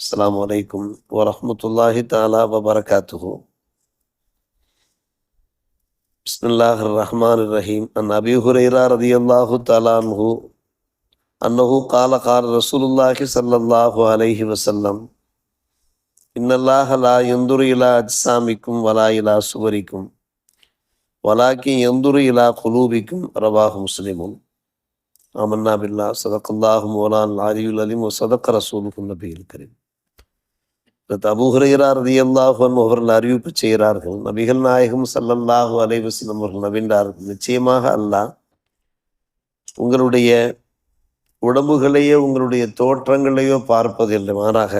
السلام عليكم ورحمة الله تعالى وبركاته. بسم الله الرحمن الرحيم. عن أبي هريرة رضي الله تعالى عنه أنه قال قال رسول الله صلى الله عليه وسلم إن الله لا ينظر إلى أجسامكم ولا إلى صوركم ولكن ينظر إلى قلوبكم. رواه مسلم. آمنا بالله. صدق الله مولانا العلي العليم وصدق رسوله النبي الكريم. அபு ரதி அல்லாஹன் அவர்கள் அறிவிப்பு செய்கிறார்கள். நபிகள் நாயகம் சல்லல்லாஹு அலைஹி அவர்கள் நபின்றார்கள் நிச்சயமாக அல்லாஹ் உங்களுடைய உடம்புகளையோ உங்களுடைய தோற்றங்களையோ பார்ப்பதில்லை. மாறாக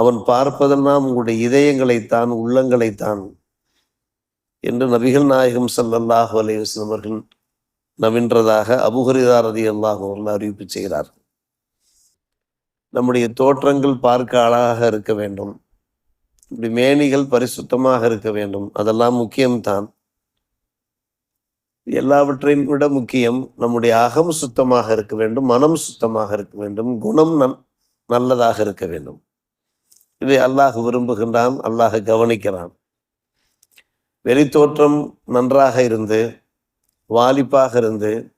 அவன் பார்ப்பதெல்லாம் உங்களுடைய இதயங்களைத்தான் உள்ளங்களைத்தான் என்று நபிகள் நாயகம் சல்லல்லாஹு அலைவசன் அவர்கள் நவின்றதாக அபுஹரிதா ரதி அல்லாஹ் அவர்கள் அறிவிப்பு செய்கிறார்கள். நம்முடைய தோற்றங்கள் பார்க்க அழகாக இருக்க வேண்டும். இப்படி மேனிகள் பரிசுத்தமாக இருக்க வேண்டும். அதெல்லாம் முக்கியம்தான். எல்லாவற்றையும் விட முக்கியம் நம்முடைய அகம் சுத்தமாக இருக்க வேண்டும் மனம் சுத்தமாக இருக்க வேண்டும் குணம் நன் நல்லதாக இருக்க வேண்டும். இதை அல்லாஹ் விரும்புகின்றான் அல்லாஹ் கவனிக்கிறான். வெளித்தோற்றம் நன்றாக இருந்து வாலிப்பாக இருந்து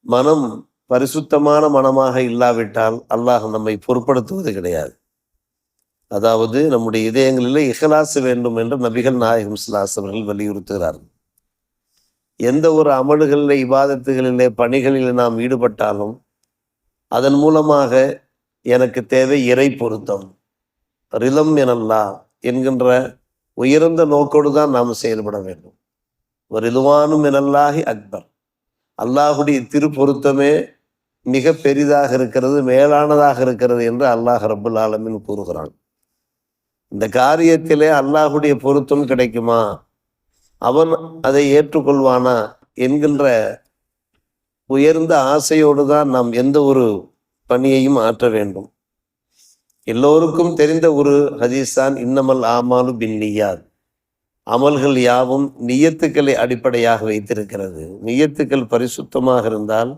மனம் பரிசுத்தமான மனமாக இல்லாவிட்டால் அல்லாஹ் நம்மை பொருட்படுத்துவது கிடையாது. அதாவது நம்முடைய இதயங்களில் இஹலாசு வேண்டும் என்று நபிகள் நாயகம் சிலாஸ் அவர்கள் வலியுறுத்துகிறார்கள். எந்த ஒரு அமல்களிலே இபாதத்துகளிலே பணிகளில் நாம் ஈடுபட்டாலும் அதன் மூலமாக எனக்கு தேவை இறை பொருத்தம் ரிலம் எனல்லா என்கின்ற உயர்ந்த நோக்கோடு தான் நாம் செயல்பட வேண்டும். ஒரு இதுவானும் எனல்லாகி அக்பர். அல்லாஹுடைய திருப்பொருத்தமே மிக பெரிதாக இருக்கிறது மேலானதாக இருக்கிறது என்று அல்லாஹ் ரபுல் ஆலமின் கூறுகிறான். இந்த காரியத்திலே அல்லாஹுடைய பொருத்தம் கிடைக்குமா? அவன் அதை ஏற்றுக்கொள்வானா என்கின்ற உயர்ந்த ஆசையோடு தான் நாம் எந்த ஒரு பணியையும் ஆற்ற வேண்டும். எல்லோருக்கும் தெரிந்த ஒரு ஹதீஸான் இன்னமல் ஆமாலு பின்னியாத் அமல்கள் யாவும் நியத்துக்களை அடிப்படையாக வைத்திருக்கிறது. நியத்துக்கள் பரிசுத்தமாக இருந்தால்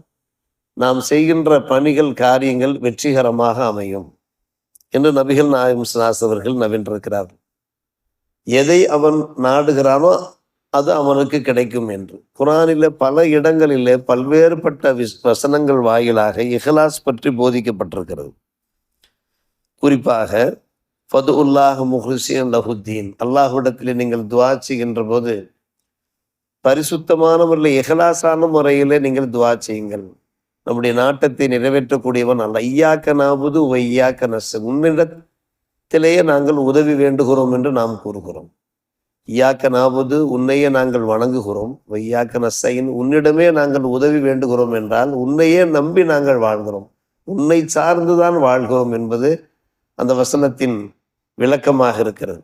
நாம் செய்கின்ற பணிகள் காரியங்கள் வெற்றிகரமாக அமையும். என்று நபிகள் நாயகம் அவர்கள் நவீன்றிருக்கிறார். எதை அவன் நாடுகிறானோ அது அவனுக்கு கிடைக்கும் என்று. குரானில பல இடங்களிலே பல்வேறுபட்ட விஸ் வசனங்கள் வாயிலாக இஹ்லாஸ் பற்றி போதிக்கப்பட்டிருக்கிறது. குறிப்பாக ஃபது உல்லாஹ் முஹ்ரிசியன் லஹுத்தீன். அல்லாஹுடத்தில் நீங்கள் துவா செய்கின்ற போது பரிசுத்தமான முறையில் இஹலாசான முறையிலே நீங்கள் துவா செய்யுங்கள். நம்முடைய நாட்டத்தை நிறைவேற்றக்கூடியவன் அல்ல. ஐயாக்க நாபுது ஒய்யாக்க நச உன்னிடத்திலேயே நாங்கள் உதவி வேண்டுகிறோம் என்று நாம் கூறுகிறோம். ஐயாக்க நாபுது உன்னையே நாங்கள் வணங்குகிறோம். வையாக்க நசையின் உன்னிடமே நாங்கள் உதவி வேண்டுகிறோம் என்றால் உன்னையே நம்பி நாங்கள் வாழ்கிறோம். உன்னை சார்ந்துதான் வாழ்கிறோம் என்பது அந்த வசனத்தின் விளக்கமாக இருக்கிறது.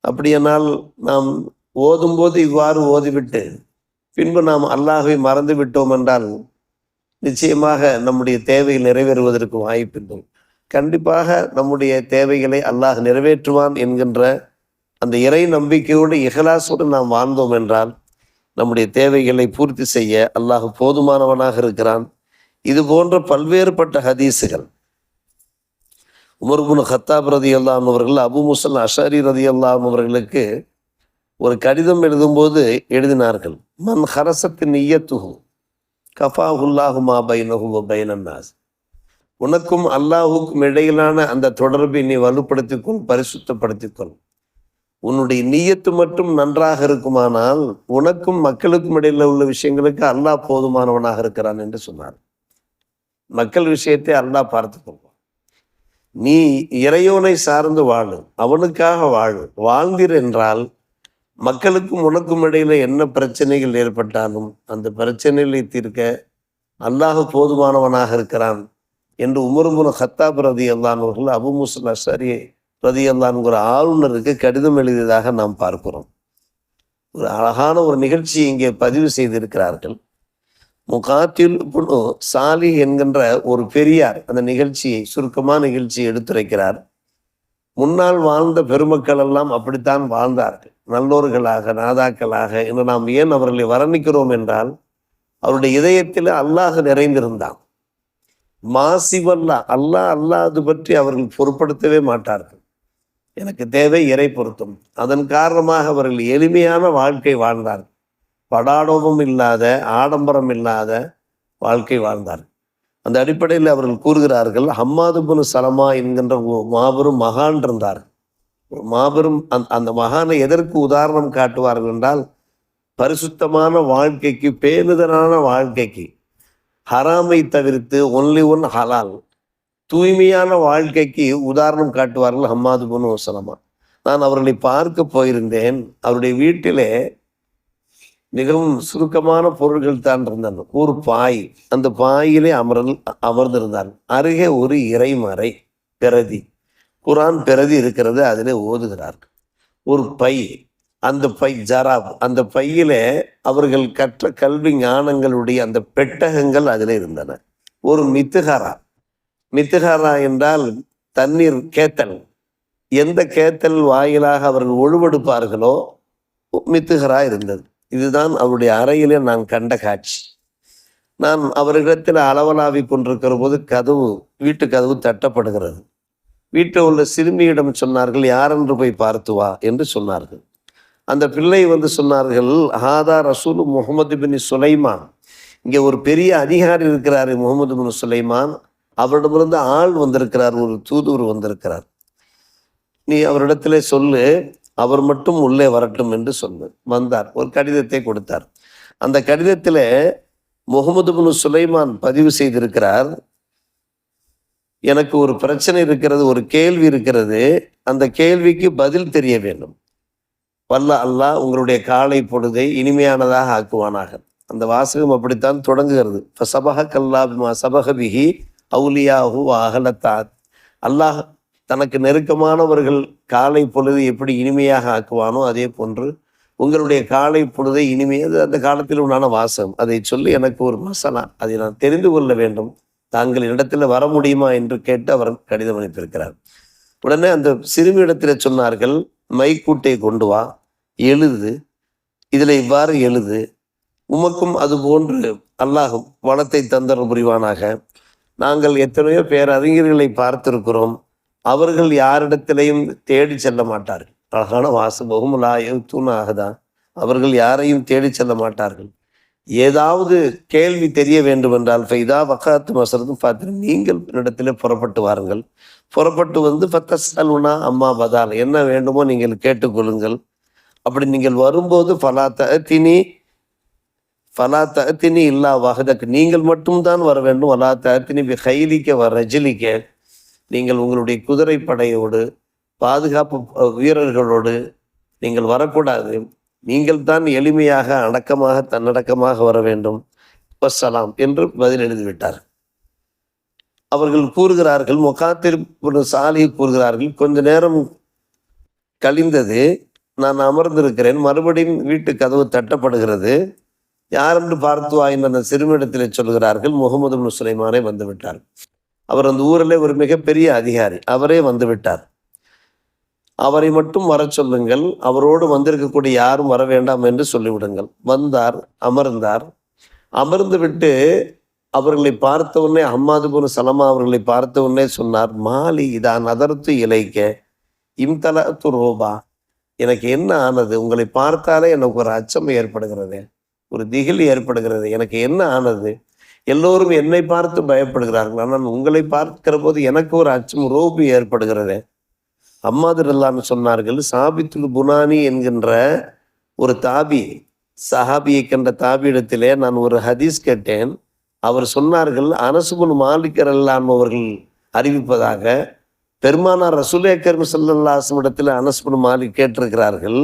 அப்படியானால் நாம் ஓதும்போது இவ்வாறு ஓதிவிட்டு பின்பு நாம் அல்லாஹை மறந்து விட்டோம் என்றால் நிச்சயமாக நம்முடைய தேவை நிறைவேறுவதற்கு வாய்ப்பில்லை கண்டிப்பாக நம்முடைய தேவைகளை அல்லாஹ் நிறைவேற்றுவான் என்கின்ற அந்த இறை நம்பிக்கையோடு இகலாசோடு நாம் வாழ்ந்தோம் என்றால் நம்முடைய தேவைகளை பூர்த்தி செய்ய அல்லாஹ் போதுமானவனாக இருக்கிறான். இது போன்ற பல்வேறுபட்ட ஹதீஸுகள். உமர்புன் ஹத்தாப் ரதி அல்லாம் அவர்கள் அபு முசல் அஷாரி ரதி அல்லாம் அவர்களுக்கு ஒரு கடிதம் எழுதும்போது எழுதினார்கள் மன் ஹரசத்தின் ஈயத்துகு கஃபாஹுல்லாஹுமா பைனஹு பைனன்னாஸ் உனக்கும் அல்லாஹுக்கும் இடையிலான அந்த தொடர்பை நீ வலுப்படுத்திக்கொள் பரிசுத்தப்படுத்திக்கொள். உன்னுடைய நீயத்து மட்டும் நன்றாக இருக்குமானால் உனக்கும் மக்களுக்கும் இடையில உள்ள விஷயங்களுக்கு அல்லாஹ் போதுமானவனாக இருக்கிறான் என்று சொன்னார். மக்கள் விஷயத்தை அல்லாஹ் பார்த்துக்கொள்வான் நீ இறையோனை சார்ந்து வாழு அவனுக்காக வாழு. வாழ்ந்தீர் என்றால் மக்களுக்கும் உனக்கும் இடையில என்ன பிரச்சனைகள் ஏற்பட்டாலும் அந்த பிரச்சனைகளை தீர்க்க அல்லாஹ் போதுமானவனாக இருக்கிறான் என்று உமருமுன ஹத்தாப் ரதி அல்லானவர்கள் அபு முசல் அஷரி ரதி அல்லான்கிற ஆளுநருக்கு கடிதம் எழுதியதாக நாம் பார்க்கிறோம். ஒரு அழகான ஒரு நிகழ்ச்சி இங்கே பதிவு செய்திருக்கிறார்கள். முகாத்தில் சாலி என்கின்ற ஒரு பெரியார் அந்த நிகழ்ச்சியை சுருக்கமான நிகழ்ச்சியை எடுத்துரைக்கிறார். முன்னால் வாழ்ந்த பெருமக்கள் எல்லாம் அப்படித்தான் வாழ்ந்தார்கள். நல்லோர்களாக நாதாக்களாக இன்று நாம் ஏன் அவர்களை வர்ணிக்கிறோம் என்றால் அவருடைய இதயத்தில் அல்லாஹ் நிறைந்திருந்தான். மாசிவல்லா அல்லாஹ் அல்லாது பற்றி அவர்கள் பொருட்படுத்தவே மாட்டார்கள். எனக்கு தேவை இறை பொருத்தம். அதன் காரணமாக அவர்கள் எளிமையான வாழ்க்கை வாழ்ந்தார்கள். படாடோபம் இல்லாத ஆடம்பரம் இல்லாத வாழ்க்கை வாழ்ந்தார்கள். அந்த அடிப்படையில் அவர்கள் கூறுகிறார்கள் ஹம்மாதுபுன் சலமா என்கின்ற மாபெரும் மகான் இருந்தார்கள் மாபெரும் அந்த அந்த மகானை எதற்கு உதாரணம் காட்டுவார்கள் என்றால் பரிசுத்தமான வாழ்க்கைக்கு பேணுதலான வாழ்க்கைக்கு. ஹராமை தவிர்த்து ஒன்லி ஒன் ஹலால். தூய்மையான வாழ்க்கைக்கு உதாரணம் காட்டுவார்கள் ஹம்மாது புனு வசலமா நான் அவர்களை பார்க்க போயிருந்தேன். அவருடைய வீட்டிலே மிகவும் சுருக்கமான பொருள்கள் தான் இருந்தன. ஒரு பாய். அந்த பாயிலே அமர்ந்து அமர்ந்திருந்தார் அருகே ஒரு இறைமறை பிரதி. குரான் பிரதி இருக்கிறது அதிலே ஓதுகிறார்கள் ஒரு பை அந்த பை ஜராப் அந்த பையில அவர்கள் கற்ற கல்வி ஞானங்களுடைய அந்த பெட்டகங்கள் அதில் இருந்தன. ஒரு மித்துகாரா மித்துகாரா என்றால் தண்ணீர் கேத்தல். எந்த கேத்தல் வாயிலாக அவர்கள் ஒழுவெடுப்பார்களோ மித்துகரா இருந்தது. இதுதான் அவருடைய அறையிலே நான் கண்ட காட்சி. நான் அவரிடத்தில் அளவலாவி கொண்டிருக்கிற போது கதவு வீட்டு கதவு தட்டப்படுகிறது. வீட்டில் உள்ள சிறுமியிடம் சொன்னார்கள் யாரென்று போய் பார்த்து வா என்று சொன்னார்கள். அந்த பிள்ளை வந்து சொன்னார்கள் ஹாதா ரசூல் முகமது பின் சுலைமான். இங்கே ஒரு பெரிய அதிகாரி இருக்கிறார் முகமது பின் சுலைமான். அவரிடமிருந்து ஆள் வந்திருக்கிறார் ஒரு தூதுவர் வந்திருக்கிறார். நீ அவரிடத்துல சொல்லு அவர் மட்டும் உள்ளே வரட்டும் என்று சொல்லு. வந்தார் ஒரு கடிதத்தை கொடுத்தார். அந்த கடிதத்தில் முகமது பின் சுலைமான் பதிவு செய்திருக்கிறார் எனக்கு ஒரு பிரச்சனை இருக்கிறது ஒரு கேள்வி இருக்கிறது அந்த கேள்விக்கு பதில் தெரிய வேண்டும். வல்ல அல்லாஹ் உங்களுடைய காலை பொழுதை இனிமையானதாக ஆக்குவானாக. அந்த வாசகம் அப்படித்தான் தொடங்குகிறது. இப்போ சபக கல்லாபிமா சபகபிகி அவுலியாஹு அகலத்தாத் அல்லாஹ் தனக்கு நெருக்கமானவர்கள் காலை பொழுது எப்படி இனிமையாக ஆக்குவானோ அதே போன்று உங்களுடைய காலை பொழுதை இனிமையது அந்த காலத்தில் உண்டான வாசகம். அதை சொல்லி எனக்கு ஒரு மசாலா அதை நான் தெரிந்து கொள்ள வேண்டும். தாங்கள் இடத்துல வர முடியுமா என்று கேட்டு அவர் கடிதம் அனுப்பியிருக்கிறார். உடனே அந்த சிறுமியிடத்தில் சொன்னார்கள் மைக்கூட்டை கொண்டு வா எழுது. இதில் இவ்வாறு எழுது. உமக்கும் அது போன்று அல்லாஹ் வளத்தை தந்தர புரிவானாக. நாங்கள் எத்தனையோ பேரறிஞர்களை பார்த்திருக்கிறோம். அவர்கள் யாரிடத்திலையும் தேடி செல்ல மாட்டார்கள். அழகான வாசபகும் தூணாகதான் அவர்கள் யாரையும் தேடி செல்ல மாட்டார்கள். ஏதாவது கேள்வி தெரிய வேண்டும் என்றால் ஃபைதா வக்காத்து மசரதும் பார்த்து நீங்கள் இடத்துல புறப்பட்டு வாருங்கள். புறப்பட்டு வந்து ஃபத்தஸ்அலுனா அம்மா பதால். என்ன வேண்டுமோ நீங்கள் கேட்டுக்கொள்ளுங்கள். அப்படி நீங்கள் வரும்போது ஃபலா தத்தினி ஃபலா தத்தினி இல்லா வகதக்கு நீங்கள் மட்டும்தான் வர வேண்டும். வலா தத்தினி கைலிக்க வ ரஜிலிக்க நீங்கள் உங்களுடைய குதிரை படையோடு பாதுகாப்பு வீரர்களோடு நீங்கள் வரக்கூடாது. நீங்கள் தான் எளிமையாக அடக்கமாக தன்னடக்கமாக வர வேண்டும். வசலாம் என்று பதில் எழுதிவிட்டார். அவர்கள் கூறுகிறார்கள் முகாத்திர் சாலி கூறுகிறார்கள் கொஞ்ச நேரம் கழிந்தது நான் அமர்ந்திருக்கிறேன் மறுபடியும் வீட்டு கதவு தட்டப்படுகிறது. யாரென்று பார்த்து வாயின் அந்த சிறுமிடத்திலே சொல்கிறார்கள் முகமது சுலைமானே வந்துவிட்டார். அவர் அந்த ஊரில் ஒரு மிகப்பெரிய அதிகாரி அவரே வந்துவிட்டார். அவரை மட்டும் வர சொல்லுங்கள். அவரோடு வந்திருக்கக்கூடிய யாரும் வர வேண்டாம் என்று சொல்லிவிடுங்கள். வந்தார் அமர்ந்தார். அமர்ந்து விட்டு அவர்களை பார்த்த உடனே அம்மாதுபுன் சலமா அவர்களை பார்த்த உடனே சொன்னார் மாலி இதா நதர்த்து இலைக்க இம்தலத்து ரோபா. எனக்கு என்ன ஆனது? உங்களை பார்த்தாலே எனக்கு ஒரு அச்சம் ஏற்படுகிறது ஒரு திகில் ஏற்படுகிறது. எனக்கு என்ன ஆனது? எல்லோரும் என்னை பார்த்து பயப்படுகிறார்கள். ஆனால் உங்களை பார்க்கிற போது எனக்கு ஒரு அச்சம் ரோபு ஏற்படுகிறது. அம்மாதிரல்லான்னு சொன்னார்கள் சாபித்துல் புனானி என்கின்ற ஒரு தாபி சஹாபியை கண்ட தாபியிடத்திலே நான் ஒரு ஹதீஸ் கேட்டேன். அவர் சொன்னார்கள் அனசுபுன் மாலிக்கரல்லான் அவர்கள் அறிவிப்பதாக பெருமானார் ரசூலேக்கர் சல்லல்லாசம் இடத்துல அனசுபுன் மாலிக் கேட்டிருக்கிறார்கள்.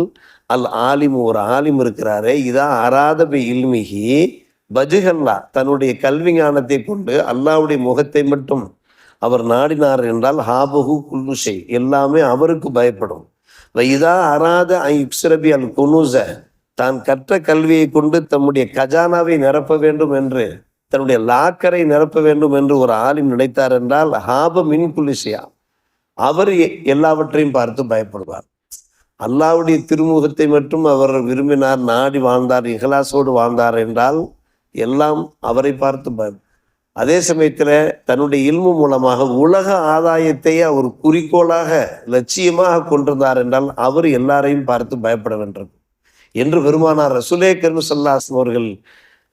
அல் ஆலிம் ஒரு ஆலிம் இருக்கிறாரே இதா அராத பி இல்மிகி பஜுகல்லா தன்னுடைய கல்வி ஞானத்தை கொண்டு அல்லாவுடைய முகத்தை மட்டும் அவர் நாடினார் என்றால் ஹாபஹு குல்லுஷை எல்லாமே அவருக்கு பயப்படும். இதா அராத ஐப்சிரபி அல் குனூச தான் கற்ற கல்வியை கொண்டு தம்முடைய கஜானாவை நிரப்ப வேண்டும் என்று தன்னுடைய லாக்கரை நிரப்ப வேண்டும் என்று ஒரு ஆலிம் நினைத்தார் என்றால் ஹாப மின் குலிசியா அவர் எல்லாவற்றையும் பார்த்து பயப்படுவார். அல்லாவுடைய திருமுகத்தை மட்டும் அவர் விரும்பினார் நாடி வாழ்ந்தார் இகலாசோடு வாழ்ந்தார் என்றால் எல்லாம் அவரை பார்த்து பயம் அதே சமயத்தில் தன்னுடைய இல்மு மூலமாக உலக ஆதாயத்தையே அவர் குறிக்கோளாக லட்சியமாக கொண்டிருந்தார் என்றால் அவர் எல்லாரையும் பார்த்து பயப்பட வேண்டும். என்று பெருமானார் ரசுலே கருசல்லாஸ் அவர்கள்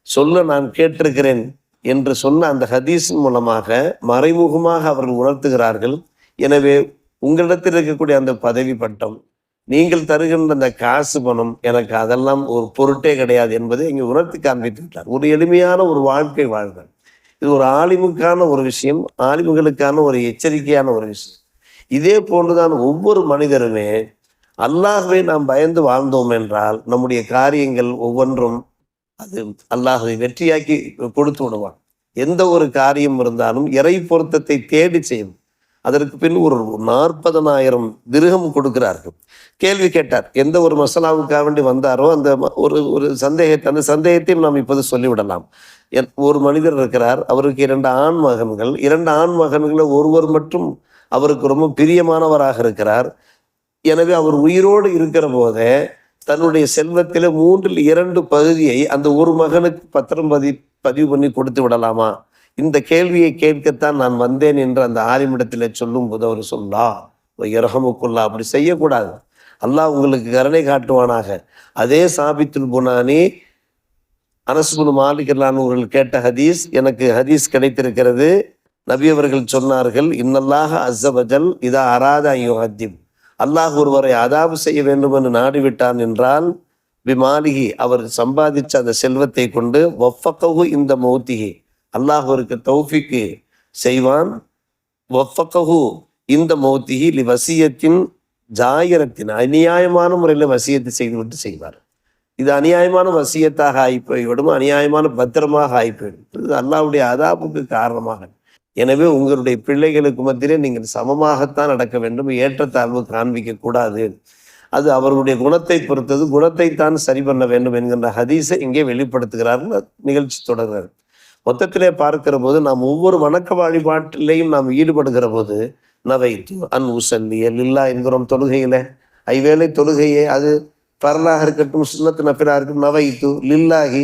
சொல்ல நான் கேட்டிருக்கிறேன் என்று சொன்ன அந்த ஹதீஸின் மூலமாக மறைமுகமாக அவர்கள் உணர்த்துகிறார்கள். எனவே உங்களிடத்தில் இருக்கக்கூடிய அந்த பதவி பட்டம் நீங்கள் தருகின்ற அந்த காசு பணம் எனக்கு அதெல்லாம் ஒரு பொருட்டே கிடையாது என்பதை இங்கே உணர்த்தி காண்பித்து விட்டார் ஒரு எளிமையான ஒரு வாழ்க்கை வாழ்கள் இது ஒரு ஆலிமுக்கான ஒரு விஷயம் ஆலிமுகளுக்கான ஒரு எச்சரிக்கையான ஒரு விஷயம். இதே போன்றுதான் ஒவ்வொரு மனிதருமே அல்லாஹ்வை நாம் பயந்து வாழ்ந்தோம் என்றால் நம்முடைய காரியங்கள் ஒவ்வொன்றும் அது அல்லாஹை வெற்றியாக்கி கொடுத்து விடுவான். எந்த ஒரு காரியம் இருந்தாலும் இறை பொருத்தத்தை தேடி செய்யும். அதற்கு பின் ஒரு நாற்பதனாயிரம் திருகம் கொடுக்கிறார்கள். கேள்வி கேட்டார் எந்த ஒரு மசாலாவுக்காக வேண்டி வந்தாரோ அந்த ஒரு ஒரு சந்தேகத்தை அந்த சந்தேகத்தையும் நாம் இப்போது சொல்லிவிடலாம். ஒரு மனிதர் இருக்கிறார் அவருக்கு இரண்டு ஆண் மகன்கள். இரண்டு ஆண் மகன்களை ஒருவர் மட்டும் அவருக்கு ரொம்ப பிரியமானவராக இருக்கிறார். எனவே அவர் உயிரோடு இருக்கிற போதே தன்னுடைய செல்வத்தில் மூன்றில் இரண்டு பகுதியை அந்த ஒரு மகனுக்கு பத்திரம் பதி பதிவு பண்ணி கொடுத்து விடலாமா? இந்த கேள்வியை கேட்கத்தான் நான் வந்தேன் என்று அந்த ஆலிமிடத்தில் சொல்லும் போது அவர் சொல்லா இரகமுக்குள்ளா அப்படி செய்யக்கூடாது. அல்லாஹ் உங்களுக்கு கருணை காட்டுவானாக. அதே சாபித்துல் புனானி அனசுபுது மாலிகல்லான் அவர்கள் கேட்ட ஹதீஸ் எனக்கு ஹதீஸ் கிடைத்திருக்கிறது. நபி அவர்கள் சொன்னார்கள் இன்னல்லாக அஸ்ஸவஜல் இதா அராத ஐயோஹத்திம் அல்லாஹ் ஒருவரை அதாவு செய்ய வேண்டும் என்று நாடிவிட்டான் என்றால் விமாலிகி அவர் சம்பாதிச்ச அந்த செல்வத்தை கொண்டு ஒஃபக்கவு இந்த மௌத்திகி அல்லாஹ் அவருக்கு தௌஃபிக்கு செய்வான். வஃபக்கஹு இந்த மௌத்திகி லி வசியத்தின் ஜாயிரத்தின் அநியாயமான முறையில் வசியத்தை செய்துவிட்டு செய்வார். இது அநியாயமான வசியத்தாக ஆகிப்போய்விடும் அநியாயமான பத்திரமாக ஆகி இது அல்லாவுடைய அதாபுக்கு காரணமாக. எனவே உங்களுடைய பிள்ளைகளுக்கு மத்தியிலே நீங்கள் சமமாகத்தான் நடக்க வேண்டும் ஏற்றத்தாழ்வு காண்பிக்க கூடாது. அது அவர்களுடைய குணத்தை பொறுத்தது குணத்தை தான் சரி பண்ண வேண்டும் என்கின்ற ஹதீஸை இங்கே வெளிப்படுத்துகிறார்கள் நிகழ்ச்சி தொடர்கிறார் மொத்தத்திலே பார்க்கிற போது நாம் ஒவ்வொரு வணக்க வழிபாட்டிலையும் நாம் ஈடுபடுகிற போது நவைத்து அன் உசல்லிய லில்லா என்கிறோம் தொழுகையில. ஐவேளை தொழுகையே அது பரலாக இருக்கட்டும் சுண்ணத்து நப்பிலா இருக்கட்டும் நவைத்து லில்லாகி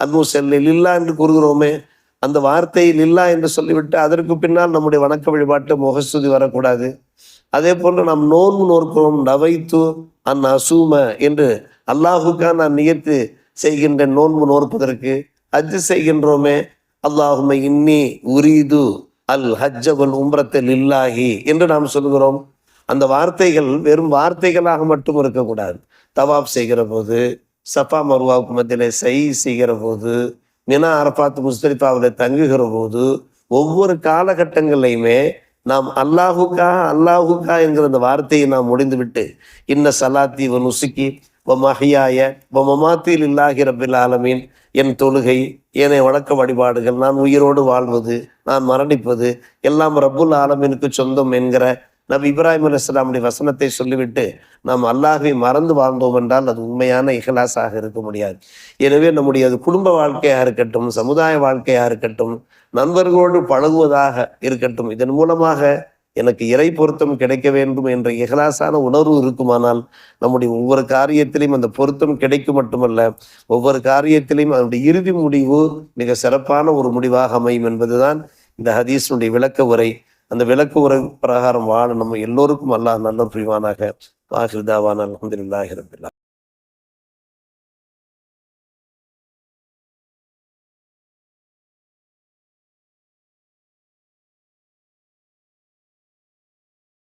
அன் செல்லி லில்லா என்று கூறுகிறோமே அந்த வார்த்தை லில்லா என்று சொல்லிவிட்டு அதற்கு பின்னால் நம்முடைய வணக்க வழிபாட்டு முகஸ்துதி வரக்கூடாது. அதே போன்று நாம் நோன்பு நோக்கிறோம் நவைத்து அன் அசூம என்று அல்லாஹுக்கா நான் நியத்து செய்கின்ற நோன்பு நோற்பதற்கு அஜ் செய்கின்றோமே அல்லாஹும இன்னி உரீது அல் ஹஜ்ஜகுல் உம்ரத்தில் இல்லாஹி என்று நாம் சொல்கிறோம். அந்த வார்த்தைகள் வெறும் வார்த்தைகளாக மட்டும் இருக்கக்கூடாது. தவாப் செய்கிற போது சஃபா மருவாவுக்கு மத்தியில் சை செய்கிற போது மினா அரபாத் முஸ்தலிஃபாவில் தங்குகிற போது ஒவ்வொரு காலகட்டங்கள்லையுமே நாம் அல்லாஹுக்கா அல்லாஹுக்கா என்கிற அந்த வார்த்தையை நாம் முடிந்துவிட்டு இன்ன சலாத்தி வ நுசுக்கி வ மஹியாய வ மமாத்தில் இல்லாஹி ரபில் ஆலமீன் என் தொழுகை ஏனைய வழக்க வழிபாடுகள் நான் உயிரோடு வாழ்வது நான் மரணிப்பது எல்லாம் ரப்புல் ஆலமீனுக்கு சொந்தம் என்கிற நபி இப்ராஹிம் அலுவலாமுடைய வசனத்தை சொல்லிவிட்டு நாம் அல்லாஹை மறந்து வாழ்ந்தோம் என்றால் அது உண்மையான இகலாசாக இருக்க முடியாது. எனவே நம்முடைய அது குடும்ப வாழ்க்கையாக இருக்கட்டும் சமுதாய வாழ்க்கையாக இருக்கட்டும் நண்பர்களோடு பழகுவதாக இருக்கட்டும் இதன் மூலமாக எனக்கு இறை பொருத்தம் கிடைக்க வேண்டும் என்ற இகலாசான உணர்வு இருக்குமானால் நம்முடைய ஒவ்வொரு காரியத்திலையும் அந்த பொருத்தம் கிடைக்கும் மட்டுமல்ல ஒவ்வொரு காரியத்திலையும் அதனுடைய இறுதி முடிவு மிக சிறப்பான ஒரு முடிவாக அமையும் என்பதுதான் இந்த ஹதீஸினுடைய விளக்க உரை. அந்த விளக்கு உரை பிரகாரம் வாழ நம்ம எல்லோருக்கும் அல்லாஹ் நல்ல புரிவானாக. வாஹிருதாவான் அலமதுல்லாஹி ரபில்லா